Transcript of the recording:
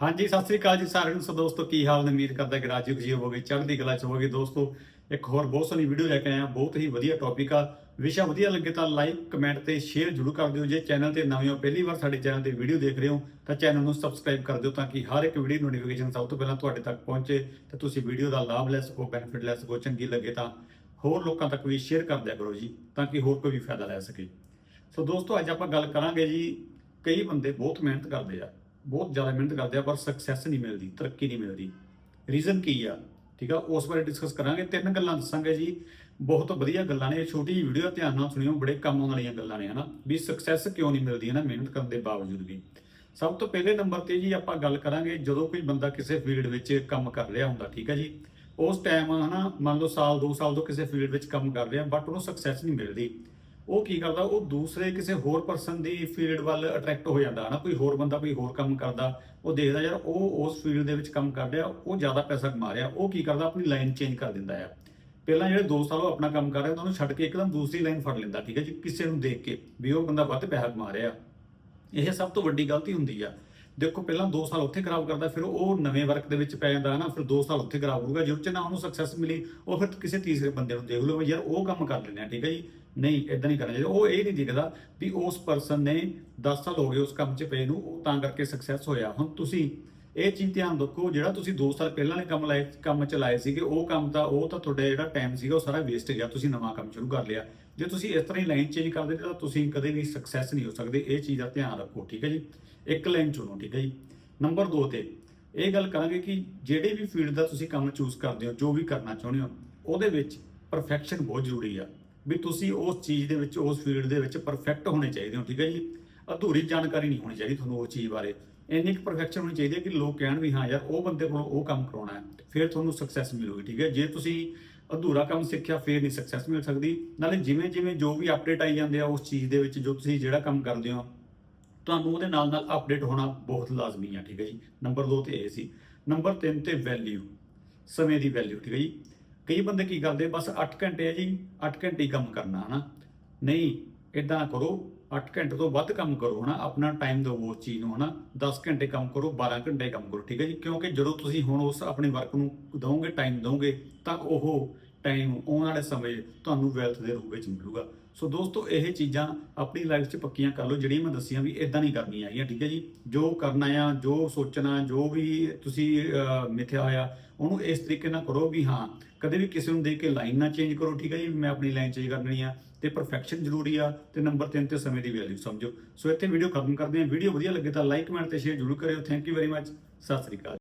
ਹਾਂਜੀ, ਸਤਿ ਸ੍ਰੀ ਅਕਾਲ ਜੀ ਸਾਰਿਆਂ ਨੂੰ। ਸੋ ਦੋਸਤੋ, ਕੀ ਹਾਲ ਨੇ? ਉਮੀਦ ਕਰਦਾ ਕਿ ਰਾਜੀ ਖੁਸ਼ੀ ਹੋਵੋਗੇ, ਚੜ੍ਹਦੀ ਕਲਾ ਚ ਹੋਵੋਗੇ। ਦੋਸਤੋ, ਇੱਕ ਹੋਰ ਬਹੁਤ ਸੋਹਣੀ ਵੀਡੀਓ ਲੈ ਕੇ ਆਇਆ। ਬਹੁਤ ਹੀ ਵਧੀਆ ਟੌਪਿਕ ਆ। ਵਿਸ਼ਾ ਵਧੀਆ ਲੱਗੇ ਤਾਂ ਲਾਈਕ ਕਮੈਂਟ ਤੇ ਸ਼ੇਅਰ ਜ਼ਰੂਰ ਕਰ ਦਿਓ। ਜੇ ਚੈਨਲ ਤੇ ਨਵੇਂ ਹੋ, ਪਹਿਲੀ ਵਾਰ ਸਾਡੇ ਚੈਨਲ ਤੇ ਵੀਡੀਓ ਦੇਖ ਰਹੇ ਹੋ, ਤਾਂ ਚੈਨਲ ਨੂੰ ਸਬਸਕ੍ਰਾਈਬ ਕਰ ਦਿਓ ਤਾਂ ਕਿ ਹਰ ਇੱਕ ਵੀਡੀਓ ਨੋਟੀਫਿਕੇਸ਼ਨ ਸਭ ਤੋਂ ਪਹਿਲਾਂ ਤੁਹਾਡੇ ਤੱਕ ਪਹੁੰਚੇ। ਤੇ ਤੁਸੀਂ ਵੀਡੀਓ ਦਾ ਲਾਭ ਲੈ ਸਕੋ ਬੈਨੀਫਿਟ ਲੈ ਸਕੋ, ਚੰਗੀ ਲੱਗੇ ਤਾਂ ਹੋਰ ਲੋਕਾਂ ਤੱਕ ਵੀ ਸ਼ੇਅਰ ਕਰ ਦਿਆ ਕਰੋ ਜੀ, ਤਾਂ ਕਿ ਹੋਰ ਕੋਈ ਵੀ ਫਾਇਦਾ ਲੈ ਸਕੇ। ਸੋ ਦੋਸਤੋ, ਅੱਜ ਆਪਾਂ ਗੱਲ ਕਰਾਂਗੇ ਜੀ, ਕਈ ਬੰਦੇ ਬਹੁਤ ਮਿਹਨਤ ਕਰਦੇ ਆ। ਬਹੁਤ ਜ਼ਿਆਦਾ ਮਿਹਨਤ ਕਰਦੇ ਆ, ਪਰ ਸਕਸੈਸ ਨਹੀਂ ਮਿਲਦੀ, ਤਰੱਕੀ ਨਹੀਂ ਮਿਲਦੀ। ਰੀਜ਼ਨ ਕੀ ਆ? ਠੀਕ ਆ, ਉਸ ਬਾਰੇ ਡਿਸਕਸ ਕਰਾਂਗੇ। ਤਿੰਨ ਗੱਲਾਂ ਦੱਸਾਂਗੇ ਜੀ। ਬਹੁਤ ਵਧੀਆ ਗੱਲਾਂ ਨੇ, ਇਹ ਛੋਟੀ ਜਿਹੀ ਵੀਡੀਓ ਧਿਆਨ ਨਾਲ ਸੁਣਿਓ, ਬੜੇ ਕੰਮ ਆਉਣ ਵਾਲੀਆਂ ਗੱਲਾਂ ਨੇ, ਹਨਾ? ਵੀ ਸਕਸੈਸ ਕਿਉਂ ਨਹੀਂ ਮਿਲਦੀ ਹੈ ਨਾ ਮਿਹਨਤ ਕਰਨ ਦੇ ਬਾਵਜੂਦ ਵੀ। ਸਭ ਤੋਂ ਪਹਿਲੇ ਨੰਬਰ ਤੇ ਜੀ ਆਪਾਂ ਗੱਲ ਕਰਾਂਗੇ, ਜਦੋਂ ਕੋਈ ਬੰਦਾ ਕਿਸੇ ਫੀਲਡ ਵਿੱਚ ਕੰਮ ਕਰ ਰਿਹਾ ਹੁੰਦਾ, ਠੀਕ ਹੈ ਜੀ? ਉਸ ਟਾਈਮ ਹਨਾ, ਮੰਨ ਲਓ ਸਾਲ 2 ਸਾਲ ਤੋਂ ਕਿਸੇ ਫੀਲਡ ਵਿੱਚ ਕੰਮ ਕਰ ਰਿਹਾ ਬਟ ਉਹਨੂੰ ਸਕਸੈਸ ਨਹੀਂ ਮਿਲਦੀ। ਉਹ ਕੀ ਕਰਦਾ, ਉਹ ਦੂਸਰੇ ਕਿਸੇ ਹੋਰ ਪਰਸਨ ਦੀ ਫੀਲਡ ਵੱਲ ਅਟਰੈਕਟ ਹੋ ਜਾਂਦਾ, ਹਨਾ? ਕੋਈ ਹੋਰ ਬੰਦਾ, ਕੋਈ ਹੋਰ ਕੰਮ ਕਰਦਾ, ਉਹ ਦੇਖਦਾ ਯਾਰ ਉਹ ਉਸ ਫੀਲਡ ਦੇ ਵਿੱਚ ਕੰਮ ਕਰ ਰਿਹਾ, ਉਹ ਜ਼ਿਆਦਾ ਪੈਸਾ ਕਮਾ ਰਿਹਾ, ਉਹ ਕੀ ਕਰਦਾ, ਆਪਣੀ ਲਾਈਨ ਚੇਂਜ ਕਰ ਦਿੰਦਾ ਆ ਪਹਿਲਾਂ ਜਿਹੜੇ 2 ਸਾਲ ਉਹ ਆਪਣਾ ਕੰਮ ਕਰ ਰਿਹਾ, ਉਹਨਾਂ ਨੂੰ ਛੱਡ ਕੇ ਇੱਕਦਮ ਦੂਸਰੀ ਲਾਈਨ ਫੜ ਲੈਂਦਾ, ਠੀਕ ਹੈ ਜੀ? ਕਿਸੇ ਨੂੰ ਦੇਖ ਕੇ ਵੀ ਉਹ ਬੰਦਾ ਵੱਧ ਪੈਸਾ ਕਮਾ ਰਿਹਾ। ਇਹ ਸਭ ਤੋਂ ਵੱਡੀ ਗਲਤੀ ਹੁੰਦੀ ਆ। ਦੇਖੋ, ਪਹਿਲਾਂ 2 ਸਾਲ ਉੱਥੇ ਖਰਾਬ ਕਰਦਾ, ਫਿਰ ਉਹ ਨਵੇਂ ਵਰਕ ਦੇ ਵਿੱਚ ਪੈ ਜਾਂਦਾ ਹੈ ਨਾ, ਫਿਰ 2 ਸਾਲ ਉੱਥੇ ਖਰਾਬ ਹੋਊਗਾ। ਜੇ ਉੱਚ ਨਾ ਉਹਨੂੰ ਸਕਸੈਸ ਮਿਲੀ, ਉਹ ਫਿਰ ਕਿਸੇ ਤੀਸਰੇ ਬੰਦੇ ਨੂੰ ਦੇਖ ਲਓ ਵੀ ਯਾਰ, ਉਹ ਕੰਮ ਕਰ ਲੈਂਦੇ ਲੈਣਾ ਠੀਕ ਹੈ ਜੀ? ਨਹੀਂ ਇਦਾਂ ਨਹੀਂ ਕਰਨਾ ਚਾਹੀਦਾ। ਉਹ ਇਹ ਨਹੀਂ ਦਿਖਦਾ ਵੀ ਉਸ ਪਰਸਨ ਨੇ 10 ਸਾਲ ਹੋ ਗਏ ਉਸ ਕੰਮ 'ਚ ਪਏ ਨੂੰ, ਉਹ ਤਾਂ ਕਰਕੇ ਸਕਸੈਸ ਹੋਇਆ। ਹੁਣ ਤੁਸੀਂ ਇਹ ਚੀਜ਼ ਧਿਆਨ ਰੱਖੋ, ਜਿਹੜਾ ਤੁਸੀਂ 2 ਸਾਲ ਪਹਿਲਾਂ ਨੇ ਕੰਮ ਲਾਏ, ਕੰਮ ਚਲਾਏ ਸੀਗੇ, ਉਹ ਕੰਮ ਤਾਂ ਉਹ ਤਾਂ ਤੁਹਾਡਾ ਜਿਹੜਾ ਟਾਈਮ ਸੀਗਾ ਉਹ ਸਾਰਾ ਵੇਸਟ ਗਿਆ, ਤੁਸੀਂ ਨਵਾਂ ਕੰਮ ਸ਼ੁਰੂ ਕਰ ਲਿਆ। ਜੇ ਤੁਸੀਂ ਇਸ ਤਰ੍ਹਾਂ ਹੀ ਲਾਈਨ ਚੇਂਜ ਕਰਦੇ ਤਾਂ ਤੁਸੀਂ ਕਦੇ ਵੀ ਸਕਸੈਸ ਨਹੀਂ ਹੋ ਸਕਦੇ, ਇਹ ਚੀਜ਼ ਦਾ ਧਿਆਨ ਰੱਖੋ, ਠੀਕ ਹੈ ਜੀ? ਇੱਕ ਲਾਈਨ ਚੁਣੋ, ਠੀਕ ਹੈ ਜੀ? ਨੰਬਰ 2 ਤੇ, ਇਹ ਗੱਲ ਕਰਾਂਗੇ ਕਿ ਜਿਹੜੇ ਵੀ ਫੀਲਡ ਦਾ ਤੁਸੀਂ ਕੰਮ ਚੂਜ਼ ਕਰਦੇ ਹੋ, ਜੋ ਵੀ ਕਰਨਾ ਚਾਹੁੰਦੇ ਹੋ, ਉਹਦੇ ਵਿੱਚ ਪਰਫੈਕਸ਼ਨ ਬਹੁਤ ਜ਼ਰੂਰੀ ਆ। ਵੀ ਤੁਸੀਂ ਉਸ ਚੀਜ਼ ਦੇ ਵਿੱਚ, ਉਸ ਫੀਲਡ ਦੇ ਵਿੱਚ ਪਰਫੈਕਟ ਹੋਣੇ ਚਾਹੀਦੇ ਹੋ, ਠੀਕ ਹੈ ਜੀ? ਅਧੂਰੀ ਜਾਣਕਾਰੀ ਨਹੀਂ ਹੋਣੀ ਚਾਹੀਦੀ ਤੁਹਾਨੂੰ ਉਸ ਚੀਜ਼ ਬਾਰੇ। ਇੰਨੀ ਕੁ ਪਰਫੈਕਸ਼ਨ ਹੋਣੀ ਚਾਹੀਦੀ ਹੈ ਕਿ ਲੋਕ ਕਹਿਣ ਵੀ ਹਾਂ ਯਾਰ, ਉਹ ਬੰਦੇ ਕੋਲੋਂ ਉਹ ਕੰਮ ਕਰਾਉਣਾ ਹੈ, ਫਿਰ ਤੁਹਾਨੂੰ ਸਕਸੈਸ ਮਿਲੂਗੀ, ਠੀਕ ਹੈ? ਜੇ ਤੁਸੀਂ ਅਧੂਰਾ ਕੰਮ ਸਿੱਖਿਆ, ਫਿਰ ਨਹੀਂ ਸਕਸੈਸ ਮਿਲ ਸਕਦੀ। ਨਾਲੇ ਜਿਵੇਂ ਜਿਵੇਂ ਜੋ ਵੀ ਅਪਡੇਟ ਆਈ ਜਾਂਦੇ ਆ ਉਸ ਚੀਜ਼ ਦੇ ਵਿੱਚ, ਜੋ ਤੁਸੀਂ ਜਿਹੜਾ ਕੰਮ ਕਰਦੇ ਹੋ, ਤੁਹਾਨੂੰ ਉਹਦੇ ਨਾਲ ਨਾਲ ਅਪਡੇਟ ਹੋਣਾ ਬਹੁਤ ਲਾਜ਼ਮੀ ਆ, ਠੀਕ ਹੈ ਜੀ? ਨੰਬਰ 2 ਤੇ ਇਹ ਸੀ। ਨੰਬਰ 3 ਤੇ ਵੈਲਿਊ ਸਮੇਂ ਦੀ ਵੈਲਿਊ ਠੀਕ ਹੈ ਜੀ? ਕਈ ਬੰਦੇ ਕੀ ਕਰਦੇ, ਬਸ 8 ਘੰਟੇ ਹੈ ਜੀ 8 ਘੰਟੇ ਹੀ ਕੰਮ ਕਰਨਾ, ਹਨਾ? ਨਹੀਂ ਇਦਾਂ ਕਰੋ 8 ਘੰਟੇ ਤੋਂ ਵੱਧ ਕੰਮ ਕਰੋ, ਹਨਾ? ਆਪਣਾ ਟਾਈਮ ਦਿਓ ਉਸ ਚੀਜ਼ ਨੂੰ, ਹਨਾ? 10 ਘੰਟੇ ਕੰਮ ਕਰੋ 12 ਘੰਟੇ ਕੰਮ ਕਰੋ, ਠੀਕ ਹੈ ਜੀ? ਕਿਉਂਕਿ ਜਦੋਂ ਤੁਸੀਂ ਹੁਣ ਉਸ ਆਪਣੇ ਵਰਕ ਨੂੰ ਦਵੋਗੇ ਟਾਈਮ ਦਵੋਗੇ ਤਾਂ ਉਹ ਟਾਈਮ ਆਉਣ ਵਾਲੇ ਸਮੇਂ ਤੁਹਾਨੂੰ ਵੈਲਥ ਦੇ ਰੂਪ ਵਿੱਚ ਮਿਲੂਗਾ। ਸੋ ਦੋਸਤੋ, ਇਹ ਚੀਜ਼ਾਂ ਆਪਣੀ ਲਾਈਫ 'ਚ ਪੱਕੀਆਂ ਕਰ ਲਓ। ਜਿਹੜੀਆਂ ਮੈਂ ਦੱਸੀਆਂ ਵੀ ਇਦਾਂ ਨਹੀਂ ਕਰਨੀਆਂ ਹੈਗੀਆਂ ਠੀਕ ਹੈ ਜੀ? ਜੋ ਕਰਨਾ ਆ, ਜੋ ਸੋਚਣਾ, ਜੋ ਵੀ ਤੁਸੀਂ ਮਿਥਿਆ ਹੋਇਆ, ਉਹਨੂੰ ਇਸ ਤਰੀਕੇ ਨਾਲ ਕਰੋ ਵੀ ਹਾਂ, ਕਦੇ ਵੀ ਕਿਸੇ ਨੂੰ ਦੇਖ ਕੇ ਲਾਈਨ ਨਾ ਚੇਂਜ ਕਰੋ, ਠੀਕ ਹੈ ਜੀ? ਮੈਂ ਆਪਣੀ ਲਾਈਨ ਚੇਂਜ ਕਰਨੀ ਆ। ਤੇ ਪਰਫੈਕਸ਼ਨ ਜ਼ਰੂਰੀ ਆ ਤੇ ਨੰਬਰ 3 ਤੇ ਸਮੇਂ ਦੀ ਵੈਲਿਊ ਸਮਝੋ। ਸੋ ਇੱਥੇ ਵੀਡੀਓ ਖਤਮ ਕਰਦੇ ਹਾਂ। ਵੀਡੀਓ ਵਧੀਆ ਲੱਗੇ ਤਾਂ ਲਾਈਕ ਕਮੈਂਟ ਤੇ ਸ਼ੇਅਰ ਜ਼ਰੂਰ ਕਰਿਓ। Thank you very much Sat Sri Akal.